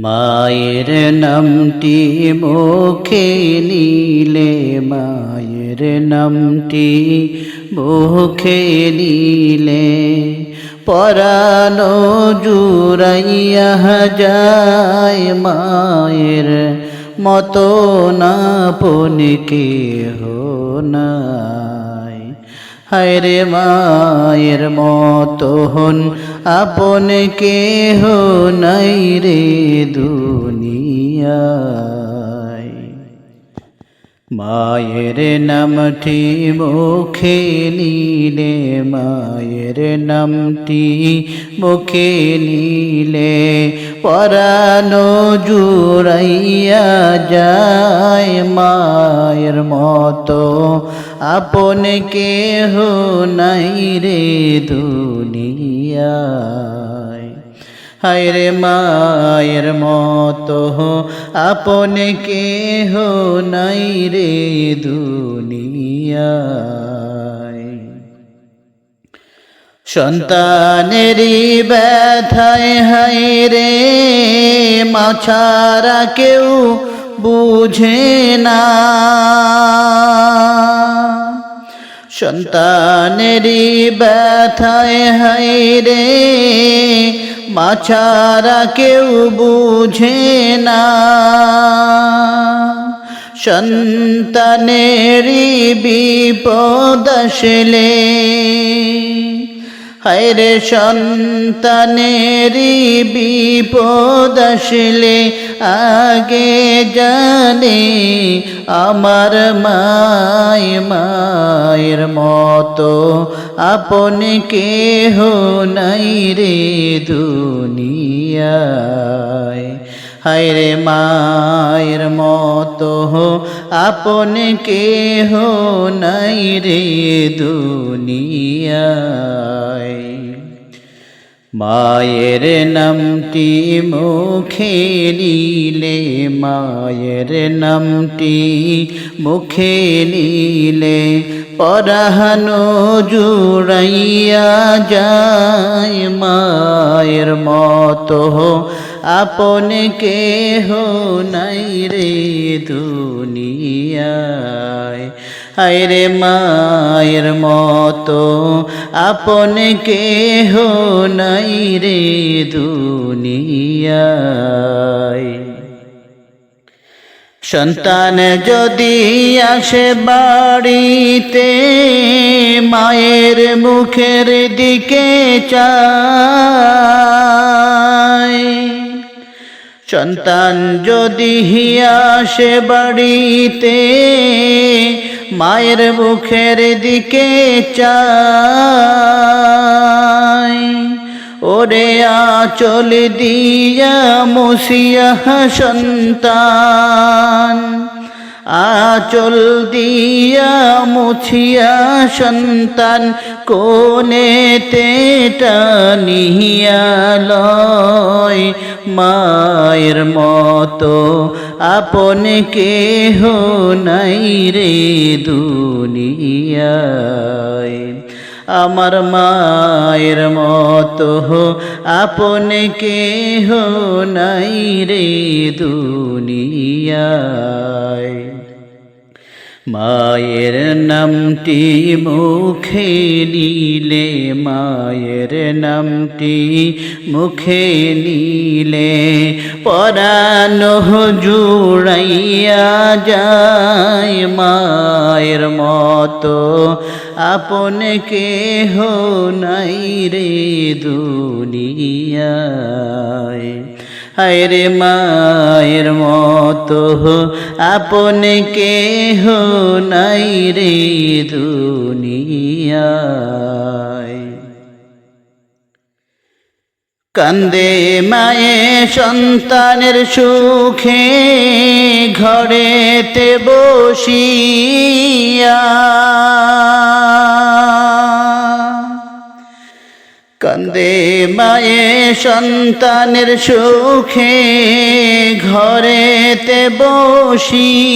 মায়ের নামটি মুখে নিলে, মায়ের নামটি মুখে নিলে। পরানো জুড়াইয়া যায় মায়ের মতো না পনিকে হো নাই হায়রে মায়ের মতো হন আপন কেহ নাই রে দুনিয়ায় মায়ের নামটি মুখে নিলে, মায়ের নামটি মুখে নিলে পরানো জুড়াইয়া যায় মায়ের মতো। আপন কেহ নাই রে দুনিয়ায়। হায়রে মায়ের মতো আপন কেহ নাই রে দুনিয়ায়। সন্তানেরই ব্যথায় হায় রে মাছারা কেউ বুঝে না। সন্তানেরই ব্যথায় হায় রে। মাছারা কেউ বুঝে না। সন্তানেরই বিপদ আসলে। হায়রে সন্তানেরই বিপদ আসলে। আগে জানে আমার মায় মায়ের মতো। আপন কেহ নাই রে দুনিয়ায়। হায় রে মায়ের মতো, আপন কেহ নাই রে দুনিয়ায়। মায়ের নামটি মুখে নিলে, মায়ের নামটি মুখে নিলে, পরাহানো জুড়াইয়া যায় মায়ের মতো। আপন কেহ নাই রে দুনিয়ায়। হায়রে মায়ের মতো, আপন কেহ নাই রে দুনিয়ায়। সন্তান যদি আসে বাড়িতে, মায়ের মুখের দিকে চায়। সন্তান যদি আসে বাড়িতে মায়ের মুখের দিকে চায়, ওরে আচল দিয়া মুসিয়া সন্তান, আচল দিয়া মুছিয়া সন্তান কোনেতে টানিয়া লয় মায়ের মতো, আপন কেহ নাই রে দুনিয়ায়। আমার মায়ের মতো, আপন কেহ নাই রে দুনিয়ায়। মায়ের নামটি মুখে নিলে, মায়ের নামটি মুখে নিলে পরানো জুড়াইয়া যায় মায়ের মতো। আপন কেহ নাই রে দুনিয়ায়। হায়রে মায়ের মতো আপন কেহ নাই রে দুনিয়ায়। কান্দে মায়ে সন্তানের সুখে ঘরেতে বসিয়া। কান্দে মায়ে সন্তানের সুখে ঘরেতে বসিয়া।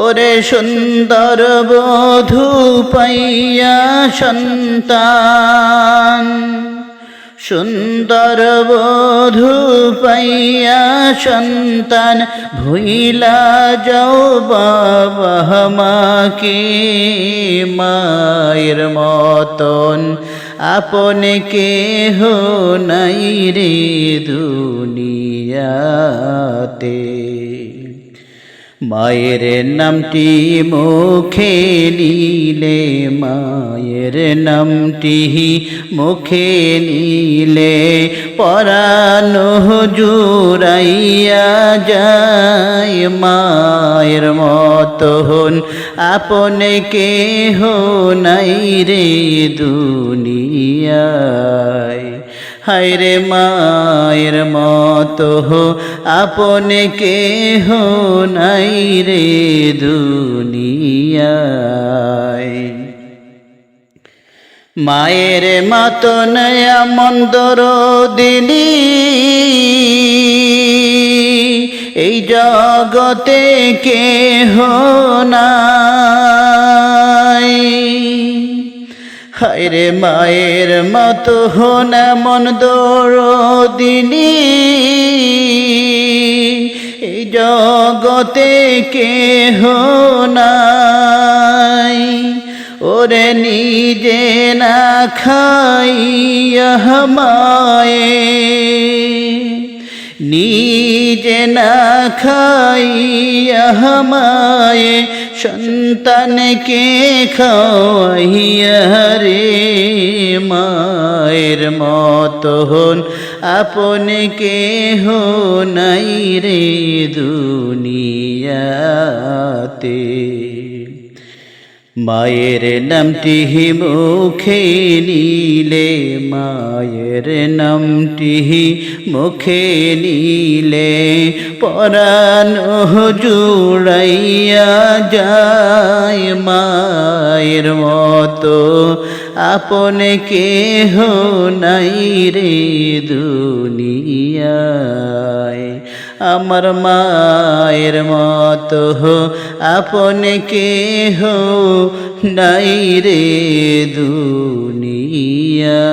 ওরে সুন্দর বধূ পাইয়া সন্তান। সুন্দর বধু পাইয়া সন্তান ভুইলা যাও বাবা মাকে মায়ের মতন। আপনে কেহ নাই রে দুনিয়াতে। মায়ের নামটি মুখে নিলে, মায়ের নামটি মুখে নিলে পরানো জুড়াইয়া যায় মায়ের মতন আপনে কেহ নাই রে হায়রে মায়ের মতো আপনে কেহ নাই রে দুনিয়ায়। মায়ের মতো নয়া মন্দর দিনী এই জগতে কেহ নাই। হায়রে মায়ের মতো হন মন দিনী এই জগতে কেহ নাই। ওরে নিজে না খাইয়া মায়ে। নিজে না খাইয়া মায়ে। সন্তানকে খাওয়াইয়া রে, মায়ের মতন আপনে কেহ নাই রে দুনিয়াতে। মায়ের নামটি মুখে নিলে, মায়ের নামটি মুখে নিলে পরানো জুড়াইয়া যায় মায়ের মতো। আপনে কেহ নাই রে দুনিয়ায়। আমার মায়ের মতো আপনে কেহ নাই রে দুনিয়া